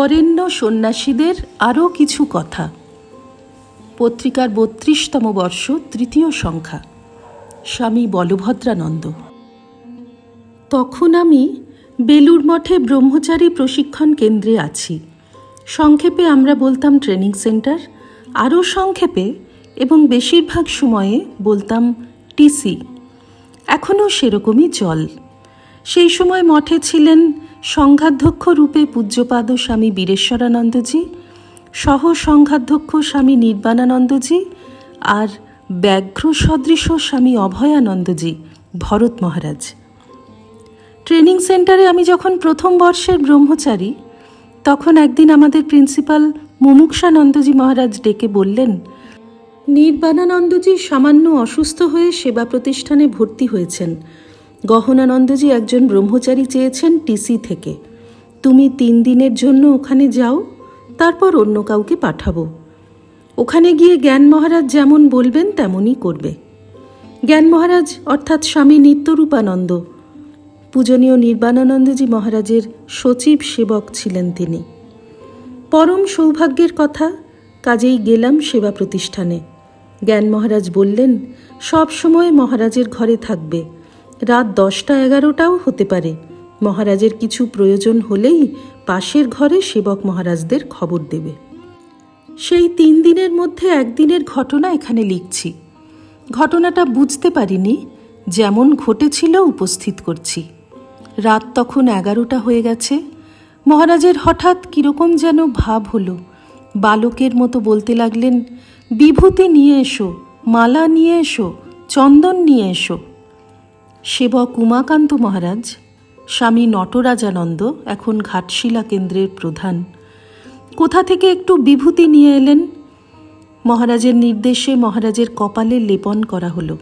বরেণ্য সন্ন্যাসীদের আরও কিছু কথা। পত্রিকার বত্রিশতম বর্ষ, তৃতীয় সংখ্যা। স্বামী বলভদ্রানন্দ। তখন আমি বেলুর মঠে ব্রহ্মচারী প্রশিক্ষণ কেন্দ্রে আছি। সংক্ষেপে আমরা বলতাম ট্রেনিং সেন্টার, আরও সংক্ষেপে এবং বেশিরভাগ সময়ে বলতাম টিসি। এখনও সেরকমই চল। সেই সময় মঠে ছিলেন সংঘাধ্যক্ষ রূপে পূজ্যপাদ স্বামী বীরেশ্বরানন্দজি, সহ সংঘাধ্যক্ষ স্বামী নির্বাণানন্দজি আর ব্যাঘ্র সদৃশ স্বামী অভয়ানন্দজি, ভরত মহারাজ। ট্রেনিং সেন্টারে আমি যখন প্রথম বর্ষের ব্রহ্মচারী, তখন একদিন আমাদের প্রিন্সিপাল মুমুক্ষানন্দজি মহারাজ ডেকে বললেন, নির্বাণানন্দজি সামান্য অসুস্থ হয়ে সেবা প্রতিষ্ঠানে ভর্তি হয়েছেন। গহনানন্দজি একজন ব্রহ্মচারী চেয়েছেন টিসি থেকে। তুমি তিন দিনের জন্য ওখানে যাও, তারপর অন্য কাউকে পাঠাবো। ওখানে গিয়ে জ্ঞান মহারাজ যেমন বলবেন তেমনই করবে। জ্ঞান মহারাজ অর্থাৎ স্বামী নিত্যরূপানন্দ। পূজনীয় নির্বাণানন্দজি মহারাজের সচিব সেবক ছিলেন তিনি। পরম সৌভাগ্যের কথা, কাজেই গেলাম সেবা প্রতিষ্ঠানে। জ্ঞান মহারাজ বললেন, সব সময় মহারাজের ঘরে থাকবে। রাত দশটা এগারোটাও হতে পারে। মহারাজের কিছু প্রয়োজন হলেই পাশের ঘরে সেবক মহারাজদের খবর দেবে। সেই তিন দিনের মধ্যে একদিনের ঘটনা এখানে লিখছি। ঘটনাটা বুঝতে পারিনি, যেমন ঘটেছিল উপস্থিত করছি। রাত তখন এগারোটা হয়ে গেছে। মহারাজের হঠাৎ কীরকম যেন ভাব হলো। বালকের মতো বলতে লাগলেন, বিভূতি নিয়ে এসো, মালা নিয়ে এসো, চন্দন নিয়ে এসো। সেবক উমাকান্ত মহারাজ, স্বামী নটরাজানন্দ এখন ঘাটশিলা কেন্দ্রের প্রধান। কোথা থেকে একটু বিভূতি নিয়ে এলেন? মহারাজের নির্দেশে মহারাজের কপালে লেপন করা হলো।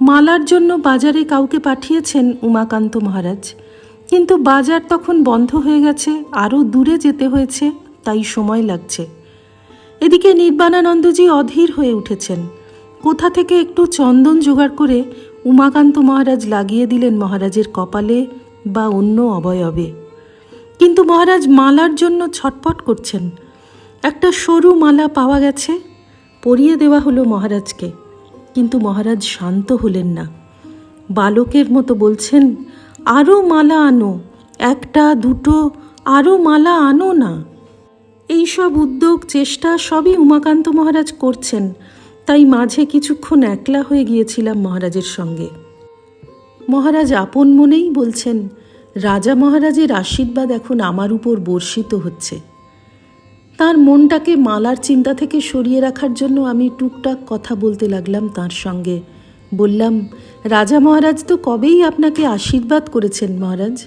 মালার জন্য বাজারে কাউকে পাঠিয়েছেন উমাকান্ত মহারাজ, কিন্তু বাজার তখন বন্ধ হয়ে গেছে, আরও দূরে যেতে হয়েছে, তাই সময় লাগছে। এদিকে নির্বাণানন্দজি অধীর হয়ে উঠেছেন। কোথা থেকে একটু চন্দন জোগাড় করে উমাকান্ত মহারাজ লাগিয়ে দিলেন মহারাজের কপালে বা অন্য অবয়বে। কিন্তু মহারাজ মালার জন্য ছটপট করছেন। একটা সরু মালা পাওয়া গেছে, পরিয়ে দেওয়া হলো মহারাজকে। কিন্তু মহারাজ শান্ত হলেন না। বালকের মতো বলছেন আরও মালা আনো, একটা, দুটো আরও মালা আনো না। এইসব উদ্যোগ, চেষ্টা সবই উমাকান্ত মহারাজ করছেন। তাই মাঝে কিছুক্ষণ একলা হয়ে গিয়েছিলাম মহারাজের সঙ্গে। মহারাজ আপন মনেই বলছেন, রাজা মহারাজের আশীর্বাদ এখন আমার উপর বর্ষিত হচ্ছে। তার মনটাকে মালার চিন্তা থেকে সরিয়ে রাখার জন্য আমি টুকটাক কথা বলতে লাগলাম তার সঙ্গে। বললাম, রাজা মহারাজ তো কবেই আপনাকে আশীর্বাদ করেছেন মহারাজ?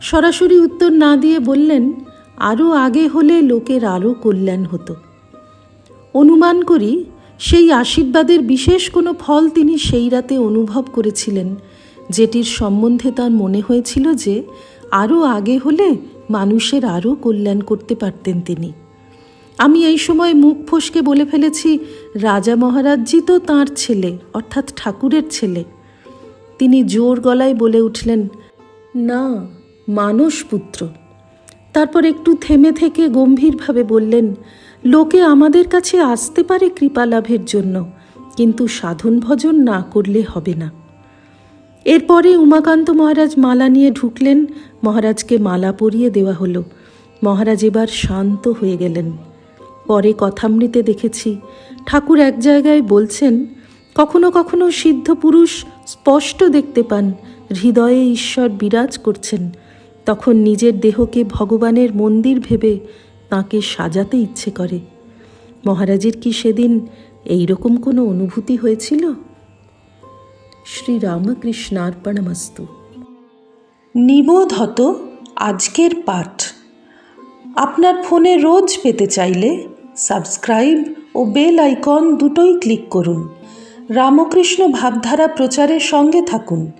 সরাসরি উত্তর না দিয়ে বললেন, আরও আগে হলে লোকের আরও কল্যাণ হতো। অনুমান করি সেই আশীর্বাদের বিশেষ কোনো ফল তিনি সেই রাতে অনুভব করেছিলেন। যেটির সম্বন্ধে তার মনে হয়েছিল যে, আরও আগে হলে মানুষের আরও কল্যাণ করতে পারতেন তিনি। আমি এই সময় মুখ ফসকে বলে ফেলেছি, রাজা মহারাজজি তো তাঁর ছেলে, অর্থাৎ ঠাকুরের ছেলে। তিনি জোর গলায় বলে উঠলেন, না, মানস পুত্র। তারপর একটু থেমে থেকে গম্ভীরভাবে বললেন, লোকে আমাদের কাছে আসতে পারে কৃপা লাভের জন্য, কিন্তু সাধন ভজন না করলে হবে না। এরপরে উমাকান্ত মহারাজ মালা নিয়ে ঢুকলেন, মহারাজকে মালা পরিয়ে দেওয়া হলো। মহারাজ এবার শান্ত হয়ে গেলেন। পরে কথামৃতে দেখেছি, ঠাকুর এক জায়গায় বলছেন, কখনো কখনো সিদ্ধ পুরুষ স্পষ্ট দেখতে পান, হৃদয়ে ঈশ্বর বিরাজ করছেন তখন নিজের দেহকে ভগবানের মন্দির ভেবে তাঁকে সাজাতে ইচ্ছে করে। মহারাজের কি সেদিন এই রকম কোনো অনুভূতি হয়েছিল? শ্রীরামকৃষ্ণার্পণমস্তু। নিবোধ হত আজকের পাঠ। আপনার ফোনে রোজ পেতে চাইলে সাবস্ক্রাইব ও বেল আইকন দুটোই ক্লিক করুন। রামকৃষ্ণ ভাবধারা প্রচারের সঙ্গে থাকুন।